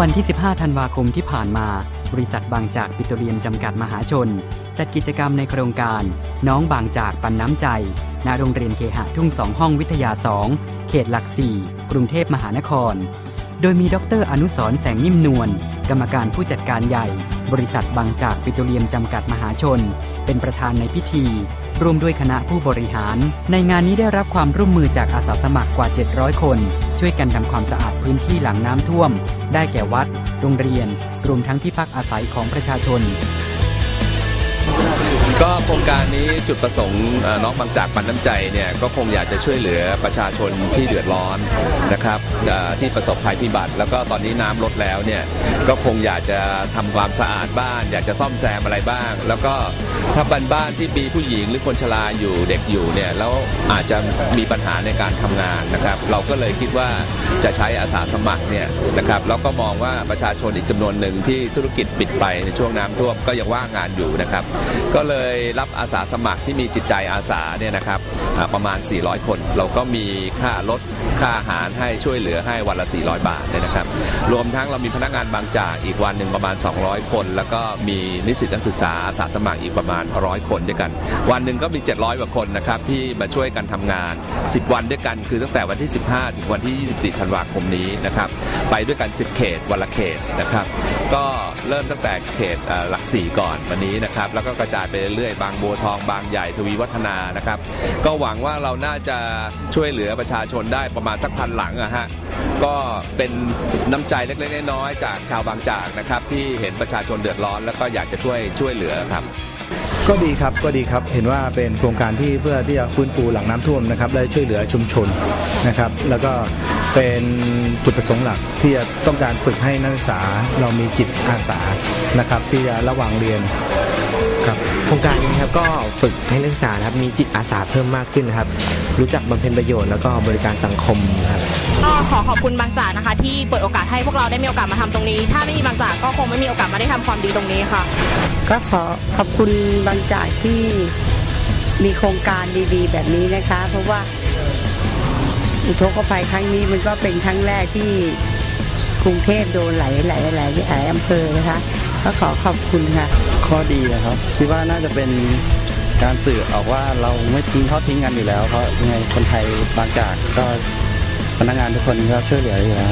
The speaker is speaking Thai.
วันที่ 15 ธันวาคมที่ผ่านมา บริษัทบางจากปิโตรเลียมจำกัดมหาชน จัดกิจกรรมในโครงการ น้องบางจากปันน้ำใจ ณ โรงเรียนเคหะทุ่งสองห้องวิทยา2เขตหลักสี่ กรุงเทพมหานคร โดยมีดรอนุสรแสงนิ่มนวล กรรมการผู้จัดการใหญ่ บริษัทบางจากปิโตรเลียมจำกัดมหาชน เป็นประธานในพิธี ร่วมด้วยคณะผู้บริหาร ในงานนี้ได้รับความร่วมมือจากอาสาสมัครกว่า 700 คน ช่วยกันทำความสะอาดพื้นที่หลังน้ำท่วม ได้แก่วัด โรงเรียน รวมทั้งที่พักอาศัยของประชาชน ก็โครงการนี้จุดประสงค์น้องบางจากปันน้ำใจเนี่ยก็คงอยากจะช่วยเหลือประชาชนที่เดือดร้อนนะครับที่ประสบภัยพิบัติ แล้วก็ตอนนี้น้ำลดแล้วเนี่ยก็คงอยากจะทำความสะอาดบ้าน อยากจะซ่อมแซมอะไรบ้าง แล้วก็ถ้าบ้านบ้านที่มีผู้หญิงหรือคนชราอยู่เด็กอยู่เนี่ยแล้วอาจจะมีปัญหาในการทำงานนะครับ เราก็เลยคิดว่าจะใช้อาสาสมัครเนี่ยนะครับแล้วก็มองว่าประชาชนอีกจำนวนหนึ่งที่ธุรกิจปิดไปในช่วงน้ำท่วมก็ยังว่างงานอยู่นะครับก็เลยรับอาสาสมัครที่มีจิตใจอาสาเนี่ยนะครับประมาณ 400 คน เราก็มีค่ารถค่าอาหารให้ช่วยเหลือให้วันละ 400 บาทเนี่ยนะครับ รวมทั้งเรามีพนักงานบางจากอีกวันหนึ่งประมาณ 200 คน แล้วก็มีนิสิตนักศึกษาอาสาสมัครอีกประมาณ 100 คนด้วยกัน วันหนึ่งก็มี 700กว่าคนนะครับที่มาช่วยกันทำงาน 10 วันด้วยกันคือตั้งแต่วันที่ 15 ถึงวันที่ 24 ธันวาคมนี้นะครับไปด้วยกัน 10 เขตวันละเขตนะครับ ก็เริ่มตั้งแต่เขตหลักสี่ก่อนวันนี้นะครับแล้วก็ก็กระจายไปเรื่อยๆบางบัวทองบางใหญ่ทวีวัฒนานะครับ ก็หวังว่าเราน่าจะช่วยเหลือประชาชนได้ประมาณสักพันหลังอะฮะก็เป็นน้ำใจเล็กๆน้อยๆจากชาวบางจากนะครับที่เห็นประชาชนเดือดร้อน แล้วก็อยากจะช่วยช่วยเหลือครับก็ดีครับก็ดีครับเห็นว่าเป็นโครงการที่เพื่อที่จะฟื้นฟูหลังน้ำท่วมนะครับและช่วยเหลือชุมชนนะครับ แล้วก็เป็นจุดประสงค์หลักที่จะต้องการฝึกให้นักศึกษาเรามีจิตอาสานะครับ ที่จะระหว่างเรียน ครับโครงการนี้ครับก็ฝึกให้นักศึกษานะครับมีจิตอาสาเพิ่มมากขึ้นนะครับ รู้จักบำเพ็ญประโยชน์แล้วก็บริการสังคมครับก็ขอขอบคุณบางจากนะคะ ที่เปิดโอกาสให้พวกเราได้มีโอกาสมาทำตรงนี้ ถ้าไม่มีบางจากก็คงไม่มีโอกาสมาได้ทำความดีตรงนี้ค่ะ ก็ขอขอบคุณบางจากที่มีโครงการดีๆ แบบนี้นะคะ เพราะว่าอุทกภัยครั้งนี้มันก็เป็นครั้งแรกที่กรุงเทพโดนหลายหลายหลายหลายอำเภอนะคะ ก็ขอขอบคุณค่ะ ข้อดีนะครับคิดว่าน่าจะเป็นการสื่อออกว่าเราไม่ทิ้งทอดทิ้งกันอยู่แล้ว เพราะยังไงคนไทยบางจากก็พนักงานทุกคนก็ช่วยเหลืออยู่แล้ว